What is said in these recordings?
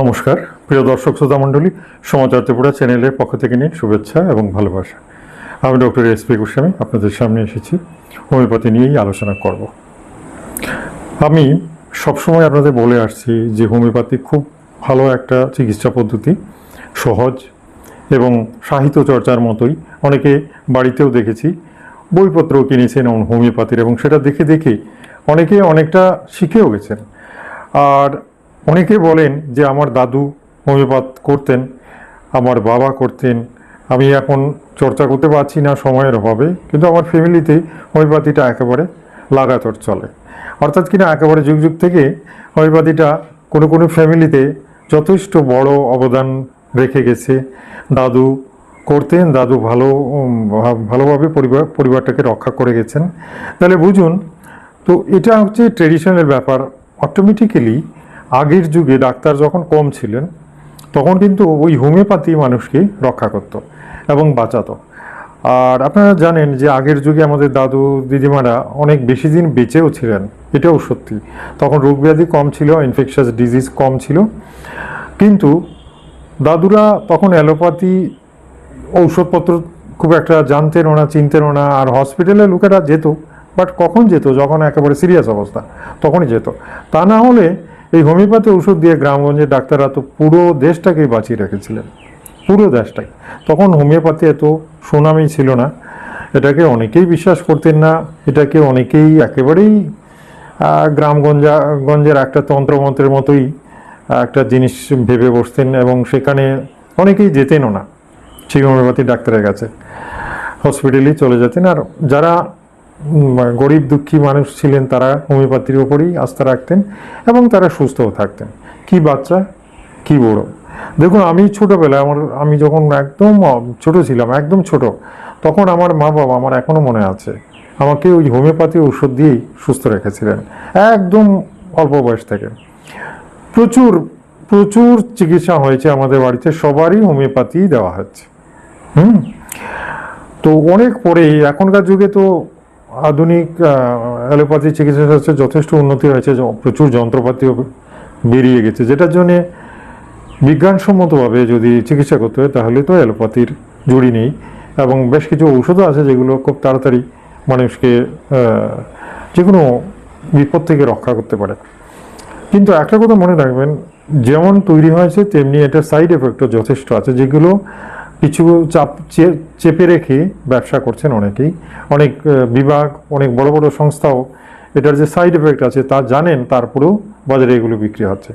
নমস্কার। প্রিয় দর্শক, শ্রোতা মণ্ডলী, সমাচার ত্রিপুরা চ্যানেলের পক্ষ থেকে নিয়ে শুভেচ্ছা এবং ভালোবাসা। আমি ডক্টর এস পি গোস্বামী, আপনাদের সামনে এসেছি। হোমিওপ্যাথি নিয়েই আলোচনা করব। আমি সবসময় আপনাদের বলে আসছি যে হোমিওপ্যাথি খুব ভালো একটা চিকিৎসা পদ্ধতি, সহজ এবং সাহিত্য চর্চার মতোই। অনেকে বাড়িতেও দেখেছি, বইপত্রও কিনেছেন হোমিওপ্যাথির এবং সেটা দেখে দেখে অনেকে অনেকটা শিখেও গেছেন। আর অনেকে বলেন যে আমার দাদু হোমিওপ্যাথ করতেন, আমার বাবা করতেন। আমি এখন চর্চা করতে পারছি না সময়ের অভাবে, কিন্তু আমার ফ্যামিলিতে হোমিওপ্যাথিটা একেবারে লাগাতার চলে। অর্থাৎ কিনা একেবারে যুগ যুগ থেকে হোমিওপ্যাথিটা কোনো কোনো ফ্যামিলিতে যথেষ্ট বড় অবদান রেখে গেছে। দাদু করতেন, দাদু ভালো ভালোভাবে পরিবার, পরিবারটাকে রক্ষা করে গেছেন। তাহলে বুঝুন, তো এটা হচ্ছে ট্রেডিশনাল ব্যাপার। অটোমেটিক্যালি আগের যুগে ডাক্তার যখন কম ছিলেন, তখন কিন্তু ওই হোমিওপ্যাথি মানুষকে রক্ষা করতো এবং বাঁচাতো। আর আপনারা জানেন যে আগের যুগে আমাদের দাদু, দিদিমারা অনেক বেশি দিন বেঁচেও ছিলেন, এটাও সত্যি। তখন রোগ ব্যাধি কম ছিল ইনফেকশাস ডিজিজ কম ছিল। কিন্তু দাদুরা তখন অ্যালোপ্যাথি, ঔষধপত্র খুব একটা জানতেনও না চিনতেনও না, আর হসপিটালে লোকেরা যেত বাট কখন যেত? যখন একেবারে সিরিয়াস অবস্থা, তখনই যেত। তা না হলে এই হোমিওপ্যাথি ওষুধ দিয়ে গ্রামগঞ্জের ডাক্তাররা তো পুরো দেশটাকেই বাঁচিয়ে রেখেছিলেন। পুরো দেশটাকে তখন হোমিওপ্যাথি এত সুনামই ছিল না। এটাকে অনেকেই বিশ্বাস করতেন না। এটাকে অনেকেই একেবারেই গ্রামগঞ্জা গঞ্জের একটা তন্ত্রমন্ত্রের মতোই একটা জিনিস ভেবে বসতেন এবং সেখানে অনেকেই যেতেনও না। সেই হোমিওপ্যাথি ডাক্তারের কাছে। হসপিটালেই চলে যেতেন। আর যারা গরিব দুঃখী মানুষ ছিলেন তারা হোমিওপ্যাথির ওপরেই আস্থা রাখতেন এবং তারা সুস্থও থাকতেন। কি বাচ্চা? কি বড়? দেখুন, আমি ছোটোবেলায় আমার, আমি যখন একদম ছোট ছিলাম, একদম ছোট, তখন আমার মা বাবা আমার এখনও মনে আছে। আমাকে ওই হোমিওপ্যাথি ওষুধ দিয়েই সুস্থ রেখেছিলেন, একদম অল্প বয়স থেকে। প্রচুর প্রচুর চিকিৎসা হয়েছে আমাদের বাড়িতে, সবারই হোমিওপ্যাথি দেওয়া হচ্ছে। হুম? তো অনেক পরে এখনকার যুগে তো আধুনিক অ্যালোপ্যাথি চিকিৎসা শাস্ত্রে যথেষ্ট উন্নতি হয়েছে প্রচুর যন্ত্রপাতিও বেরিয়ে গেছে। যেটার জন্যে বিজ্ঞানসম্মতভাবে যদি চিকিৎসা করতে হয়, তাহলে তো অ্যালোপ্যাথির জুড়ি নেই। এবং বেশ কিছু ঔষধও আছে যেগুলো খুব তাড়াতাড়ি মানুষকে যে কোনো বিপদ থেকে রক্ষা করতে পারে। কিন্তু একটা কথা মনে রাখবেন, যেমন তৈরি হয়েছে, তেমনি এটা সাইড এফেক্টও যথেষ্ট আছে, যেগুলো কিছু চাপ চেপে রেখে ব্যবসা করছেন অনেকেই। অনেক বিভাগ, অনেক বড় বড় সংস্থাও এটার যে সাইড এফেক্ট আছে তা জানেন, তারপরেও বাজারে এগুলো বিক্রি হচ্ছে।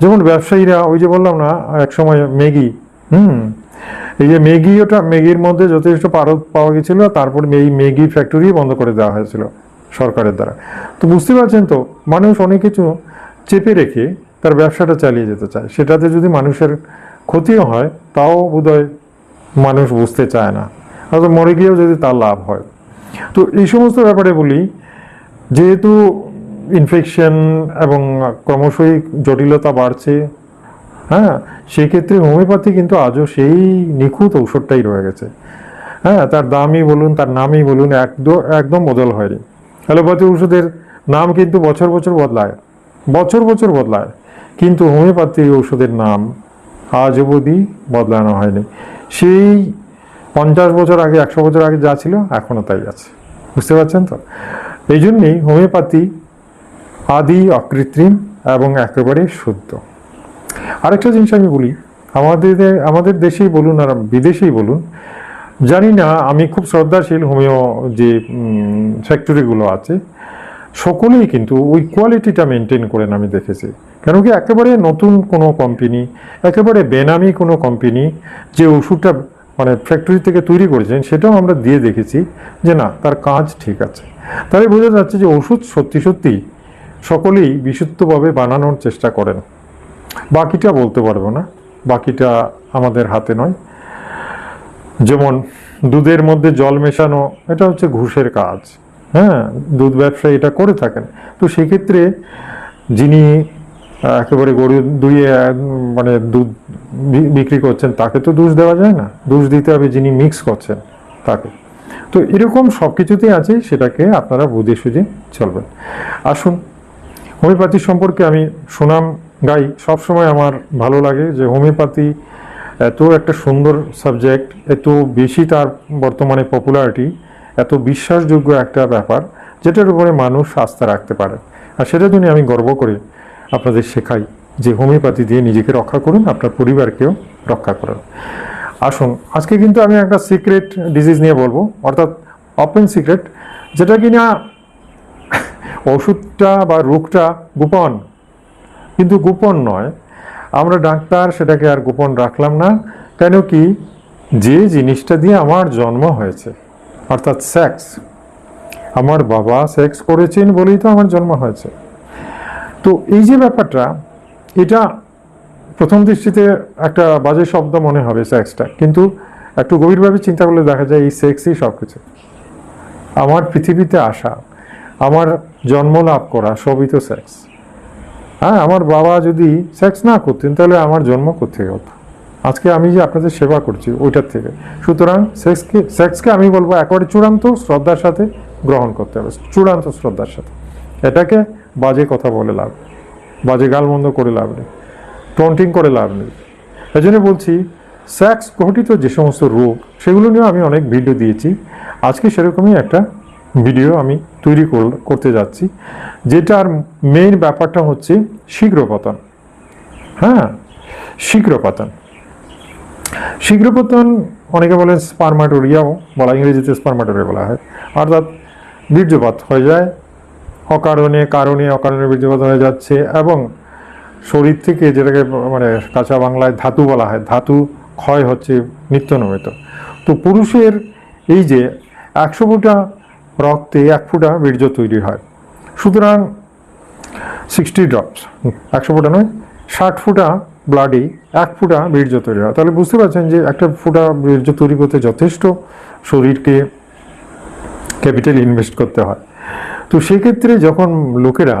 যেমন ব্যবসায়ীরা, ওই যে বললাম না, এক সময় ম্যাগি, হুম, এই যে ম্যাগি ওটা, ম্যাগির মধ্যে যথেষ্ট পারদ পাওয়া গেছিল, তারপর এই ম্যাগি ফ্যাক্টরি বন্ধ করে দেওয়া হয়েছিল সরকারের দ্বারা। তো বুঝতে পারছেন তো, মানুষ অনেক কিছু চেপে রেখে তার ব্যবসাটা চালিয়ে যেতে চায়। সেটাতে যদি মানুষের ক্ষতিও হয়, তাও বোধহয় মানুষ বুঝতে চায় না। হয়তো মরে গিয়েও যদি তার লাভ হয়। তো এই সমস্ত ব্যাপারে বলি, যেহেতু ইনফেকশন এবং ক্রমশই জটিলতা বাড়ছে হ্যাঁ সেক্ষেত্রে হোমিওপ্যাথি কিন্তু আজও সেই নিখুঁত ঔষধটাই রয়ে গেছে। হ্যাঁ তার দামই বলুন, তার নামই বলুন একদম একদম বদল হয়নি। অ্যালোপ্যাথি ওষুধের নাম কিন্তু বছর বছর বদলায়, বছর বছর বদলায়। কিন্তু হোমিওপ্যাথি ওষুধের নাম আজ অবধি বদলানো হয়নি। সেই পঞ্চাশ বছর আগে, একশো বছর আগে যা ছিল এখনও তাই আছে। বুঝতে পারছেন তো? এই জন্যেই হোমিওপ্যাথি আদি, অকৃত্রিম এবং একেবারে শুদ্ধ। আরেকটা জিনিস আমি বলি, আমাদের আমাদের দেশেই বলুন আর বিদেশেই বলুন, জানি না, আমি খুব শ্রদ্ধাশীল হোমিও যে ফ্যাক্টরিগুলো আছে সকলেই কিন্তু ওই কোয়ালিটিটা মেনটেন করেন আমি দেখেছি। কেন কি একেবারে নতুন কোনো কোম্পানি একেবারে বেনামি কোনো কোম্পানি যে ওষুধটা মানে ফ্যাক্টরি থেকে তৈরি করেছেন, সেটাও আমরা দিয়ে দেখেছি যে না, তার কাজ ঠিক আছে। তাই বোঝা যাচ্ছে যে ওষুধ সত্যি সত্যি সকলেই বিশুদ্ধভাবে বানানোর চেষ্টা করেন। বাকিটা বলতে পারব না, বাকিটা আমাদের হাতে নয়। যেমন দুধের মধ্যে জল মেশানো, এটা হচ্ছে ঘুষের কাজ। হ্যাঁ দুধ ব্যবসায়ী এটা করে থাকেন। তো সেক্ষেত্রে যিনি একেবারে গরু দুইয়ে মানে দুধ বিক্রি করছেন, তাকে তো দোষ দেওয়া যায় না। দোষ দিতে হবে যিনি মিক্স করছেন তাকে। তো এরকম সব কিছুতেই আছে, সেটাকে আপনারা বুঝে সুঝে চলবেন। আসুন, হোমিওপ্যাথি সম্পর্কে আমি সুনাম গাই। সবসময় আমার ভালো লাগে যে হোমিওপ্যাথি এত একটা সুন্দর সাবজেক্ট, এত বেশি তার বর্তমানে পপুলারিটি এত বিশ্বাসযোগ্য একটা ব্যাপার যেটার উপরে মানুষ আস্থা রাখতে পারে। আর সেটা জন্য আমি গর্ব করে আপনাদের শেখাই যে হোমিওপ্যাথি দিয়ে নিজেকে রক্ষা করুন, আপনার পরিবারকেও রক্ষা করুন। আসুন, আজকে কিন্তু আমি একটা সিক্রেট ডিজিজ নিয়ে বলব, অর্থাৎ ওপেন সিক্রেট, যেটা কি না ওষুধটা বা রোগটা গোপন, কিন্তু গোপন নয়। আমরা ডাক্তার, সেটাকে আর গোপন রাখলাম না। কেন কি যে জিনিসটা দিয়ে আমার জন্ম হয়েছে অর্থাৎ সেক্স আমার বাবা সেক্স করেছেন বলেই তো আমার জন্ম হয়েছে। তো এই যে ব্যাপারটা, এটা প্রথম দৃষ্টিতে একটা বাজে শব্দ মনে হবে সেক্সটা কিন্তু একটু গভীরভাবে চিন্তা করলে দেখা যায় এই সেক্সই সব কিছু আমার পৃথিবীতে আসা, আমার জন্ম লাভ করা, সবই তো সেক্স হ্যাঁ আমার বাবা যদি সেক্স না করতেন, তাহলে আমার জন্ম কোথেকে হতো? আজকে আমি যে আপনাদের সেবা করছি, ওইটার থেকে। সুতরাং সেক্সকে সেক্সকে আমি বলব একেবারে চূড়ান্ত শ্রদ্ধার সাথে গ্রহণ করতে হবে, চূড়ান্ত শ্রদ্ধার সাথে। এটাকে বাজে কথা বলে লাভ। বাজে গালমন্দ করে লাভ নেই, টন্টিং করে লাভ নেই। এই জন্য বলছি, সেক্স ঘটিত যে সমস্ত রোগ, সেগুলো নিয়েও আমি অনেক ভিডিও দিয়েছি। আজকে সেরকমই একটা ভিডিও আমি তৈরি কর- করতে যাচ্ছি, যেটার মেইন ব্যাপারটা হচ্ছে শীঘ্র পতন হ্যাঁ শীঘ্র পতন শীঘ্র পতন অনেকে বলেন স্পারমাটোরিয়াও বলা, ইংরেজিতে স্পারমাটোরিয়া বলা হয়। অর্থাৎ বীর্যপাত হয়ে যায়, অকারণে, কারণে অকারণে বীর্যপাত হয়ে যাচ্ছে এবং শরীর থেকে যেটাকে মানে কাঁচা বাংলায় ধাতু বলা হয়, ধাতু ক্ষয় হচ্ছে নিত্য নমিত তো পুরুষের এই যে একশো ফুটা রক্তে এক ফুটা বীর্য তৈরি হয়। সুতরাং সিক্সটি ড্রপস একশো ফুটা নয়, ষাট ফুটা ব্লাডে এক ফুটা বীর্য তৈরি হয়। তাহলে বুঝতে পারছেন যে একটা ফুটা বীর্য তৈরি করতে যথেষ্ট শরীরকে ক্যাপিটাল ইনভেস্ট করতে হয়। তো সেক্ষেত্রে যখন লোকেরা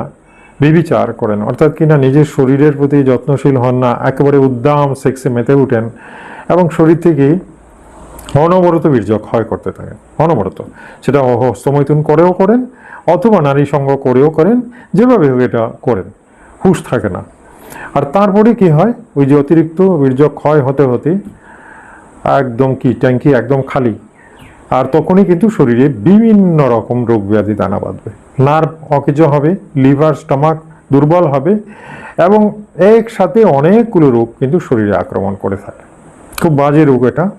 বিবিচার করেন, অর্থাৎ কিনা নিজের শরীরের প্রতি যত্নশীল হন না, একেবারে উদ্দাম সেক্সে মেতে উঠেন, এবং শরীর থেকে অনবরত বীর্য ক্ষয় করতে থাকেন, অনবরত। সেটা হস্তমৈথুন করেও করেন, অথবা নারী সঙ্গ করেও করেন, যেভাবে হোক এটা করেন। হুশ থাকে না। আর তারপরে কি হয়? ওই যে অতিরিক্ত বীর্য ক্ষয় হতে হতে একদম কি, ট্যাঙ্কি একদম খালি। আর তখনই কিন্তু শরীরে বিভিন্ন রকম রোগ ব্যাধি দানা বাঁধবে। নার্ভ অকেজ হবে, লিভার, স্টমাক দুর্বল হবে এবং একসাথে অনেকগুলো রোগ কিন্তু শরীরে আক্রমণ করে থাকে। খুব বাজে রোগ এটা।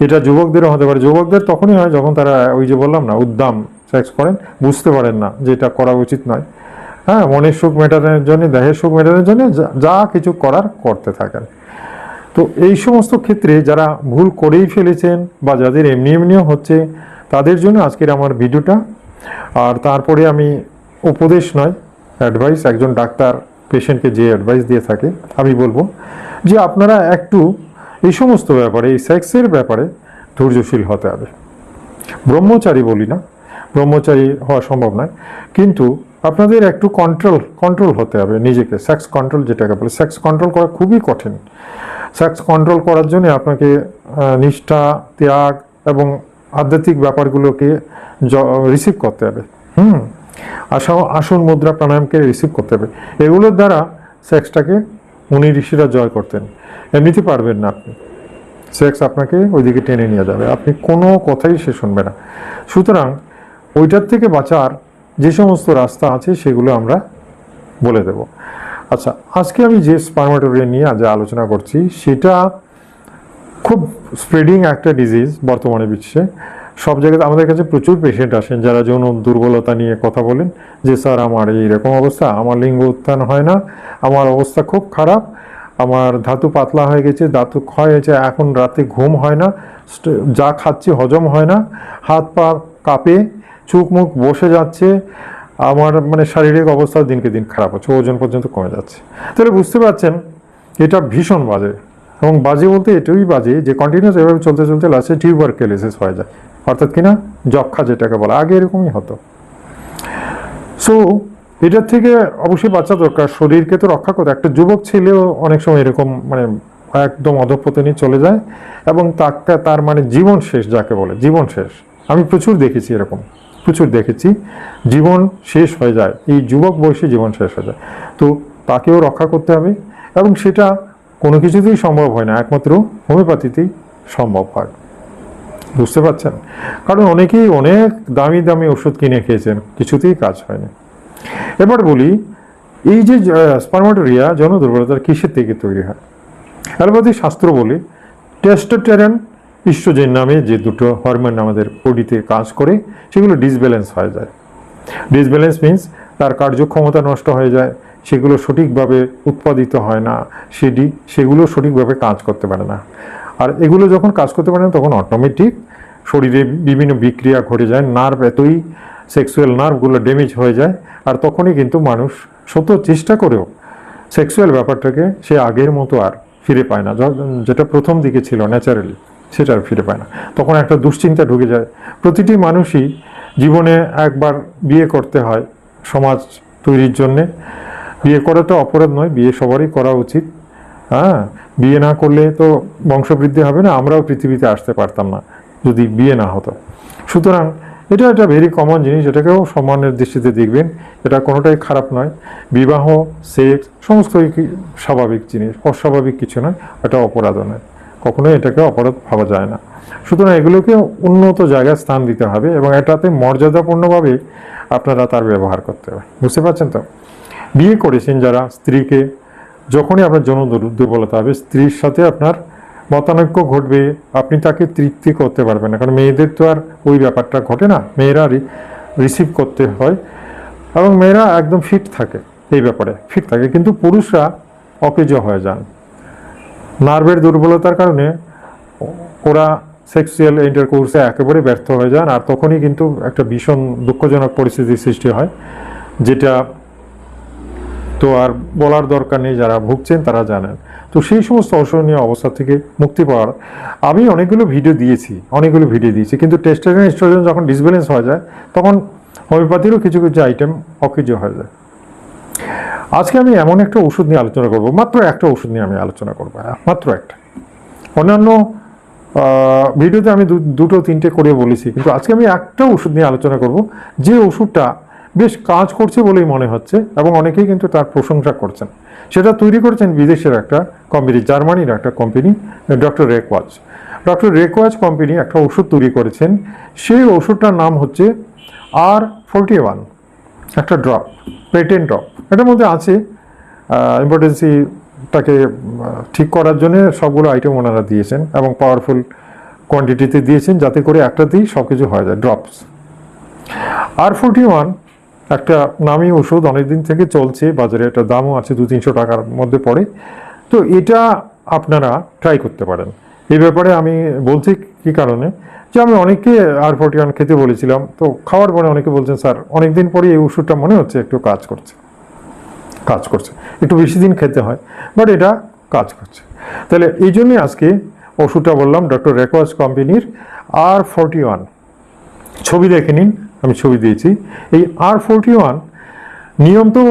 এটা যুবকদেরও হতে পারে। যুবকদের তখনই হয় যখন তারা ওই যে বললাম না, উদ্দাম সেক্স করেন, বুঝতে পারেন না যে এটা করা উচিত নয়। হ্যাঁ মনের সুখ মেটানোর জন্য, দেহের সুখ মেটানোর জন্য যা- কিছু করার করতে থাকেন। তো এই সমস্ত ক্ষেত্রে যারা ভুল করেই ফেলেছেন বা যাদের এমনি এমনিও হচ্ছে, তাদের জন্য আজকের আমার ভিডিওটা। আর তারপরে আমি উপদেশ নয় অ্যাডভাইস একজন ডাক্তার পেশেন্টকে যে অ্যাডভাইস দিয়ে থাকে, আমি বলব যে আপনারা একটু এই সমস্ত ব্যাপারে, এই সেক্সের ব্যাপারে ধৈর্যশীল হতে হবে। ব্রহ্মচারী বলি না, ব্রহ্মচারী হওয়া সম্ভব নয়। কিন্তু আপনাদের একটু কন্ট্রোল কন্ট্রোল হতে হবে নিজেকে। সেক্স কন্ট্রোল যেটাকে বলে সেক্স কন্ট্রোল করা খুবই কঠিন। সেক্স কন্ট্রোল করার জন্য আপনাকে নিষ্ঠা, ত্যাগ এবং আধ্যাত্মিক ব্যাপারগুলোকে রিসিভ করতে হবে। হুম? আসন আসন মুদ্রা প্রাণায়ামকে রিসিভ করতে হবে। এগুলোর দ্বারা সেক্সটাকে মুনি ঋষিরা জয় করতেন। এমনিতে পারবেন না আপনি। সেক্স আপনাকে ওইদিকে টেনে নিয়ে যাবে। আপনি কোনো কথাই সে শুনবে না। সুতরাং ওইটার থেকে বাঁচার যে সমস্ত রাস্তা আছে সেগুলো আমরা বলে দেব। আচ্ছা আজকে আমি যে স্পার্মাটোরিয়া নিয়ে আজ আলোচনা করছি, সেটা খুব স্প্রেডিং একটা ডিজিজ বর্তমানে বিশ্বে। সব জায়গাতে আমাদের কাছে প্রচুর পেশেন্ট আসেন যারা যৌন দুর্বলতা নিয়ে কথা বলেন যে, স্যার, আমার এইরকম অবস্থা, আমার লিঙ্গ উত্থান হয় না, আমার অবস্থা খুব খারাপ, আমার ধাতু পাতলা হয়ে গেছে, ধাতু ক্ষয় হয়েছে, এখন রাতে ঘুম হয় না, যা খাচ্ছি হজম হয় না, হাত পা কাঁপে চোখ মুখ বসে যাচ্ছে, আমার মানে শারীরিক অবস্থা দিনকে দিন খারাপ হচ্ছে, ওজন পর্যন্ত কমে যাচ্ছে। তাহলে বুঝতে পারছেন, এটা ভীষণ বাজে এবং বাজে বলতে এটাই বাজে যে কন্টিনিউস এভাবে চলতে চলতে লাস্টে টিউবার কেলেসিস হয়ে যায়। অর্থাৎ কিনা যক্ষা যেটাকে বলা, আগে এরকমই হতো। সো এটার থেকে অবশ্যই বাচ্চা দরকার। শরীরকে তো রক্ষা করতে একটা যুবক ছেলেও অনেক সময় এরকম মানে একদম অধপতনে চলে যায় এবং তাকে, তার মানে জীবন শেষ যাকে বলে, জীবন শেষ। আমি প্রচুর দেখেছি এরকম। প্রচুর দেখেছি, জীবন শেষ হয়ে যায়, এই যুবক বয়সে জীবন শেষ হয়ে যায়। তো তাকেও রক্ষা করতে হবে এবং সেটা কোনো কিছুতেই সম্ভব হয় না, একমাত্র হোমিওপ্যাথিতেই সম্ভব হয়। বুঝতে পারছেন? কারণ অনেকেই অনেক দামি দামি ওষুধ কিনে খেয়েছেন, কিছুতেই কাজ হয়নি। এবার বলি, এই যে স্পার্মাটোরিয়া যৌন দুর্বলতার কিসের থেকে তৈরি হয়? অ্যালোপ্যাথি শাস্ত্র বলে টেস্টোটেরন ইস্ট্রোজেন নামে যে দুটো হরমোন আমাদের বডিতে কাজ করে, সেগুলো ডিসব্যালেন্স হয়ে যায়। ডিসব্যালেন্স মিন্স তার কার্যক্ষমতা নষ্ট হয়ে যায়, সেগুলো সঠিকভাবে উৎপাদিত হয় না সেটি সেগুলো সঠিকভাবে কাজ করতে পারে না। আর এগুলো যখন কাজ করতে পারে না, তখন অটোমেটিক শরীরে বিভিন্ন বিক্রিয়া ঘটে যায় নার্ভ এতই সেক্সুয়াল নার্ভগুলো ড্যামেজ হয়ে যায়, আর তখনই কিন্তু মানুষ শত চেষ্টা করেও সেক্সুয়াল ব্যাপারটাকে সে আগের মতো আর ফিরে পায় না। যেটা প্রথম দিকে ছিল ন্যাচারালি সেটা আর ফিরে পায় না। তখন একটা দুশ্চিন্তা ঢুকে যায়। প্রতিটি মানুষই জীবনে একবার বিয়ে করতে হয় সমাজ তৈরির জন্যে। বিয়ে করাটা অপরাধ নয়, বিয়ে সবারই করা উচিত। হ্যাঁ বিয়ে না করলে তো বংশবৃদ্ধি হবে না, আমরাও পৃথিবীতে আসতে পারতাম না যদি বিয়ে না হতো। সুতরাং এটা একটা ভেরি কমন জিনিস, এটাকেও সম্মানের দৃষ্টিতে দেখবেন। এটা কোনোটাই খারাপ নয়। বিবাহ সেক্স সমস্তই স্বাভাবিক জিনিস, অস্বাভাবিক কিছু নয়, এটা অপরাধও নয়। কখনোই এটাকে অপরাধ ভাবা যায় না। সুতরাং এগুলোকে উন্নত জায়গায় স্থান দিতে হবে এবং এটাতে মর্যাদাপূর্ণভাবে আপনারা তার ব্যবহার করতে হবে। বুঝতে পারছেন তো? বিয়ে করেছেন যারা স্ত্রীকে, যখনই আপনার যৌন দুর্বলতা হবে, স্ত্রীর সাথে আপনার মতানৈক্য ঘটবে, আপনি তাকে তৃপ্তি করতে পারবেন না। কারণ মেয়েদের তো আর ওই ব্যাপারটা ঘটে না, মেয়েরা রিসিভ করতে হয় এবং মেয়েরা একদম ফিট থাকে এই ব্যাপারে ফিট থাকে। কিন্তু পুরুষরা অকেজ হয়ে যান। নার্ভের দুর্বলতার কারণে ওরা সেক্সুয়াল ইন্টারকোর্সে একেবারে ব্যর্থ হয়ে যান, আর তখনই কিন্তু একটা ভীষণ দুঃখজনক পরিস্থিতির সৃষ্টি হয়, যেটা তো আর বলার দরকার নেই, যারা ভুগছেন তারা জানেন। তো সেই সমস্ত অসহনীয় অবস্থা থেকে মুক্তি পাওয়ার আমি অনেকগুলো ভিডিও দিয়েছি, অনেকগুলো ভিডিও দিয়েছি, কিন্তু টেস্টোস্টেরন এস্ট্রোজেন যখন ডিসব্যালেন্স হয়ে যায়, তখন হোমিওপ্যাথিরও কিছু কিছু আইটেম অকেজ হয়ে যায়। আজকে আমি এমন একটা ওষুধ নিয়ে আলোচনা করব, মাত্র একটা ওষুধ নিয়ে আমি আলোচনা করব মাত্র একটা। অন্যান্য ভিডিওতে আমি দুটো তিনটে করে বলেছি, কিন্তু আজকে আমি একটা ওষুধ নিয়ে আলোচনা করব, যে ওষুধটা বেশ কাজ করছে বলেই মনে হচ্ছে এবং অনেকেই কিন্তু তার প্রশংসা করছেন। সেটা তৈরি করেছেন বিদেশের একটা কোম্পানি জার্মানির একটা company doctor Reckeweg doctor Reckeweg company একটা ওষুধ তৈরি করেছেন, সেই ওষুধটার নাম হচ্ছে আর ফোরটি ওয়ান একটা ড্রপ পেটেন্ট ড্রপ এটার মধ্যে আছে ইম্পর্টেন্সিটাকে ঠিক করার জন্য সবগুলো আইটেম ওনারা দিয়েছেন এবং পাওয়ারফুল কোয়ান্টিটিতে দিয়েছেন যাতে করে একটাতেই সব কিছু হয়ে যায় ড্রপস আর ফোরটি ওয়ান একটা নামি ওষুধ অনেকদিন থেকে চলছে, বাজারে একটা দামও আছে দু তিনশো টাকার মধ্যে পড়ে। তো এটা আপনারা ট্রাই করতে পারেন। এই ব্যাপারে আমি বলছি কি কারণে? যে আমি অনেককে আর ফোরটি ওয়ান খেতে বলেছিলাম, তো খাওয়ার পরে অনেকে বলছেন, স্যার, অনেকদিন পরে এই ওষুধটা মনে হচ্ছে একটু কাজ করছে কাজ করছে, একটু বেশি দিন খেতে হয় বাট এটা কাজ করছে। তাহলে এই জন্যই আজকে ওষুধটা বললাম ডক্টর রেকোয়াস কোম্পানির আর ফোরটি ওয়ান ছবি দেখে নিন, আমি ছবি দিয়েছি। এই আর ফোরটি ওয়ান নিয়ম তো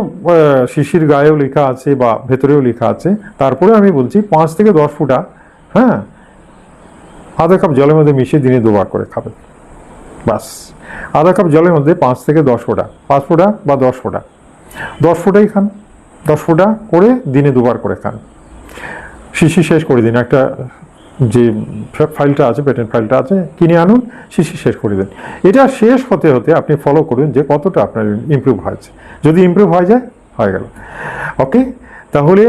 শিশির গায়েও লেখা আছে বা ভেতরেও লেখা আছে। তারপরে আমি বলছি পাঁচ থেকে দশ ফুটা হ্যাঁ আধা কাপ জলের মধ্যে মিশিয়ে দিনে দুবার করে খাবেন বাস। আধা কাপ জলের মধ্যে পাঁচ থেকে দশ ফোঁটা। পাঁচ ফোঁটা বা দশ ফোঁটা। দশ ফোঁটাই খান। দশ ফোঁটা করে দিনে দুবার করে খান। শিশি শেষ করে দিন। একটা যে ফাইলটা আছে পেটেন্ট ফাইলটা আছে, কিনে আনুন, শিশি শেষ করে দিন। এটা শেষ হতে হতে আপনি ফলো করুন যে কতটা আপনার ইমপ্রুভ হয়েছে। যদি ইমপ্রুভ হয়ে যায়, হয়ে গেল। ওকে তাহলে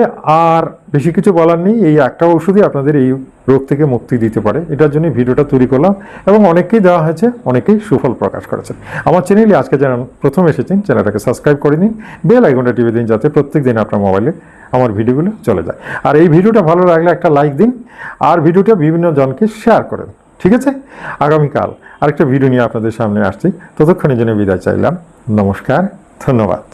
আর বেশি কিছু বলার নেই। এই একটা ওষুধই আপনাদের এই রোগ থেকে মুক্তি দিতে পারে। এটার জন্য ভিডিওটা তৈরি করলাম এবং অনেককেই দেওয়া হয়েছে, অনেকেই সুফল প্রকাশ করেছেন। আমার চ্যানেলে আজকে যারা প্রথম এসেছেন, চ্যানেলটাকে সাবস্ক্রাইব করে নিন। বেল আইকনটা টিপে দিন যাতে প্রত্যেক দিন আপনার মোবাইলে আমার ভিডিওগুলো চলে যায়। আর এই ভিডিওটা ভালো লাগলে একটা লাইক দিন আর ভিডিওটা বিভিন্ন জনকে শেয়ার করেন। ঠিক আছে? আগামীকাল আরেকটা ভিডিও নিয়ে আপনাদের সামনে আসছি। ততক্ষণের জন্য বিদায় চাইলাম। নমস্কার, ধন্যবাদ।